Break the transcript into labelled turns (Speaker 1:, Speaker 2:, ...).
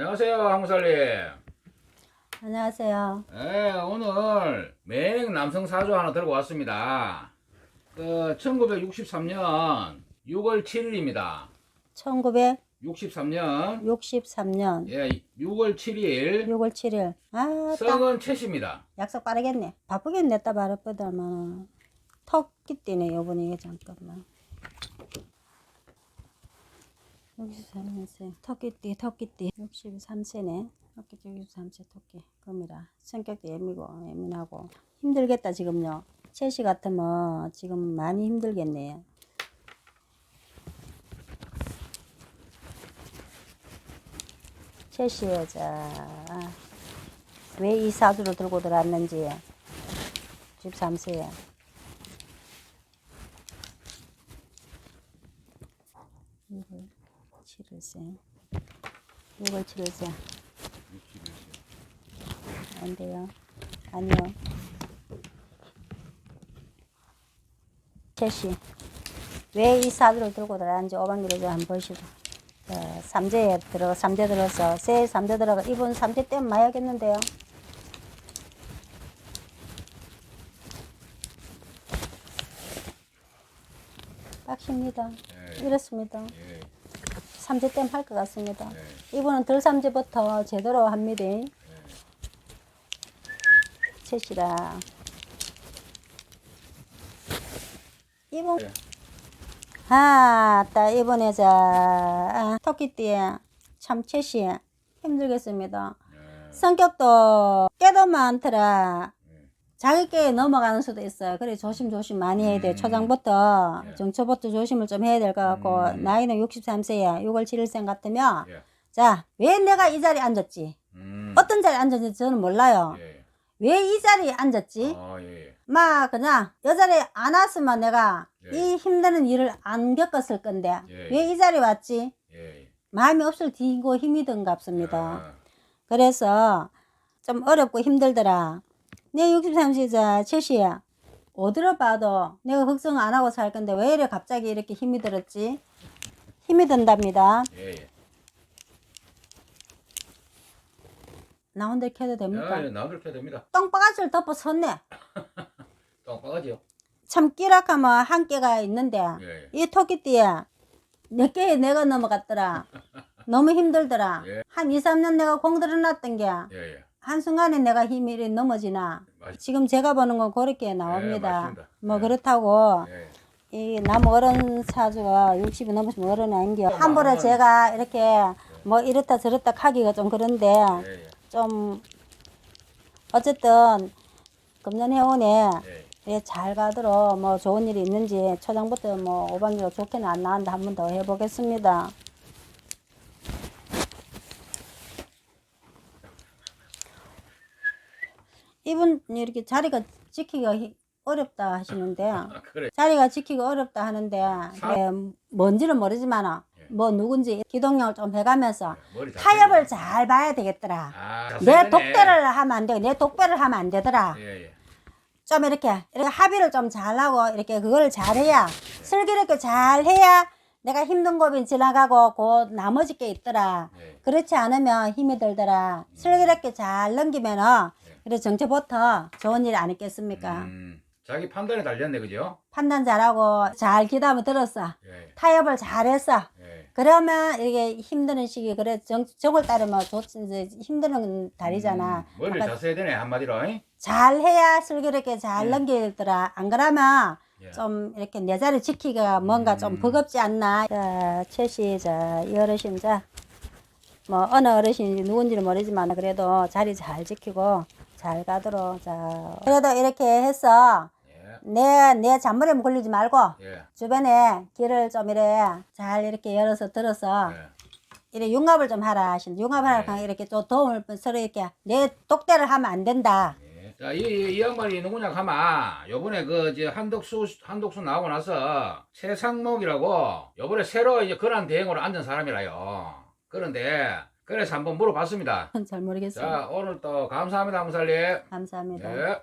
Speaker 1: 안녕하세요, 한국살님.
Speaker 2: 안녕하세요.
Speaker 1: 네, 오늘 맹 남성 사주 하나 들고 왔습니다. 그 1963년 6월 7일입니다. 63년
Speaker 2: 1963년
Speaker 1: 예, 6월 7일
Speaker 2: 6월 7일. 아, 딱
Speaker 1: 성은 채씨입니다.
Speaker 2: 약속 빠르겠네. 바쁘겠네, 따 바르쁘다만. 턱 끼띠네, 요번에 이게 잠깐만. 63년생. 토끼띠, 토끼띠. 63세네. 토끼띠 63세 토끼. 금이라. 성격도 예민고, 예민하고. 힘들겠다, 지금요. 채시 같으면 지금 많이 힘들겠네. 채시 여자. 왜 이 사주를 들고 들어왔는지 13세에 6월 7일생 6월 7일생 안 돼요. 아니요. 채씨 왜이 사주를 들고 들어왔는지 오방기를 좀 한번 보시고. 자, 삼재에 들어 삼재 들어서 새 삼재 들어가 이분 삼재 때문에 마야겠는데요? 빡십니다.
Speaker 1: 예,
Speaker 2: 이렇습니다.
Speaker 1: 예,
Speaker 2: 삼재 땜할것 같습니다.
Speaker 1: 예.
Speaker 2: 이분은 덜 삼재부터 제대로 합니다. 채시라. 이분,
Speaker 1: 예.
Speaker 2: 아, 따, 이번에 자, 아, 토끼띠에 참 채시 힘들겠습니다.
Speaker 1: 예,
Speaker 2: 성격도 깨도 많더라.
Speaker 1: 예.
Speaker 2: 자기께 넘어가는 수도 있어요. 그래 조심조심 많이 해야 돼.
Speaker 1: 음.
Speaker 2: 초장부터
Speaker 1: 예.
Speaker 2: 정초부터 조심을 좀 해야 될 것 같고
Speaker 1: 음.
Speaker 2: 나이는 63세야. 6월 7일생 같으면
Speaker 1: 예.
Speaker 2: 자 왜 내가 이 자리에 앉았지?
Speaker 1: 음.
Speaker 2: 어떤 자리에 앉았는지 저는 몰라요.
Speaker 1: 예.
Speaker 2: 왜이 자리에 앉았지?
Speaker 1: 아, 예. 예.
Speaker 2: 막 그냥 여 자리에 안 왔으면 내가
Speaker 1: 예.
Speaker 2: 이 힘드는 일을 안 겪었을 건데
Speaker 1: 예.
Speaker 2: 왜이 자리에 왔지?
Speaker 1: 예.
Speaker 2: 마음이 없을 뒤고 힘이 든 갑습니다.
Speaker 1: 아,
Speaker 2: 그래서 좀 어렵고 힘들더라. 내 63세자 채시야. 어디로 봐도 내가 걱정 안 하고 살 건데 왜 이래 갑자기 이렇게 힘이 들었지? 힘이 든답니다.
Speaker 1: 예. 예.
Speaker 2: 나 혼자 켜도 됩니까?
Speaker 1: 야, 예, 나들 펴야 됩니다.
Speaker 2: 똥바가지를 덮어 섰네.
Speaker 1: 똥바가지요.
Speaker 2: 참 끼락하면 한 개가 있는데
Speaker 1: 예.
Speaker 2: 이 토끼띠에 몇 개에 내가 넘어갔더라. 너무 힘들더라.
Speaker 1: 예.
Speaker 2: 한 2, 3년 내가 공들여 놨던 게
Speaker 1: 예. 예.
Speaker 2: 한순간에 내가 힘이 넘어지나.
Speaker 1: 맞-
Speaker 2: 지금 제가 보는 건 그렇게 나옵니다.
Speaker 1: 맞습니다.
Speaker 2: 뭐
Speaker 1: 예.
Speaker 2: 그렇다고
Speaker 1: 예.
Speaker 2: 이남 어른 사주가 60이 넘으시면 어른이 아닌 게 함부로 제가 이렇게 뭐 이렇다 저렇다 하기가 좀 그런데
Speaker 1: 예. 예.
Speaker 2: 좀 어쨌든 금년해오네
Speaker 1: 예.
Speaker 2: 예, 잘 가도록 뭐 좋은 일이 있는지 초장부터 뭐 오반기가 좋게는 안 나왔는데 한 번 더 해보겠습니다. 이분 이렇게 자리가 지키기가 히- 어렵다 하시는데
Speaker 1: 아, 그래.
Speaker 2: 자리가 지키기 어렵다 하는데 예, 뭔지는 모르지만
Speaker 1: 예.
Speaker 2: 뭐 누군지 기동력을 좀 해가면서
Speaker 1: 잘
Speaker 2: 타협을 잘 봐야 되겠더라.
Speaker 1: 아, 잘
Speaker 2: 내. 독대를 하면 안 되고 내 독배를 하면 안 되더라.
Speaker 1: 예, 예.
Speaker 2: 좀 이렇게 이렇게 합의를 좀 잘하고 이렇게 그걸 잘해야 슬기롭게 잘해야 내가 힘든 고비 지나가고 그 나머지 게 있더라.
Speaker 1: 예.
Speaker 2: 그렇지 않으면 힘이 들더라. 슬기롭게 잘 넘기면은 그래 정체부터 좋은 일안 있겠습니까?
Speaker 1: 음, 자기 판단에 달렸네, 그죠?
Speaker 2: 판단 잘하고 잘 기담을 들었어.
Speaker 1: 예.
Speaker 2: 타협을 잘했어.
Speaker 1: 예.
Speaker 2: 그러면 이게 힘드는 시기 그래 정, 정을 따르면 좋지 이제 힘드는 달이잖아.
Speaker 1: 음, 머리를
Speaker 2: 아까
Speaker 1: 잘 써야 되네, 한마디로. 잉?
Speaker 2: 잘해야 슬기롭게 잘
Speaker 1: 예.
Speaker 2: 넘기더라. 안 그러면
Speaker 1: 예.
Speaker 2: 좀 이렇게 내 자리 지키기가 뭔가 좀
Speaker 1: 음.
Speaker 2: 버겁지 않나. 자, 최씨, 자, 이 어르신, 자, 뭐, 어느 어르신인지 누군지는 모르지만 그래도 자리 잘 지키고 잘 가도록, 자. 그래도 이렇게 해서
Speaker 1: 예.
Speaker 2: 내, 내 잔머리에 걸리지 말고
Speaker 1: 예.
Speaker 2: 주변에 길을 좀 이래 잘 이렇게 열어서 들어서
Speaker 1: 예.
Speaker 2: 이래 융합을 좀 하라 하신 융합하라
Speaker 1: 네.
Speaker 2: 이렇게 또 도움을 서로 이렇게 내 독대를 하면 안 된다.
Speaker 1: 예. 자, 이, 이, 이 양반이 누구냐 하면, 요번에 그, 이제 한덕수, 한덕수 나오고 나서, 최상목이라고, 요번에 새로 이제 권한 대행으로 앉은 사람이라요. 그런데, 그래서 한번 물어봤습니다.
Speaker 2: 잘 모르겠어요.
Speaker 1: 자, 오늘 또 감사합니다, 무살리.
Speaker 2: 감사합니다.
Speaker 1: 예.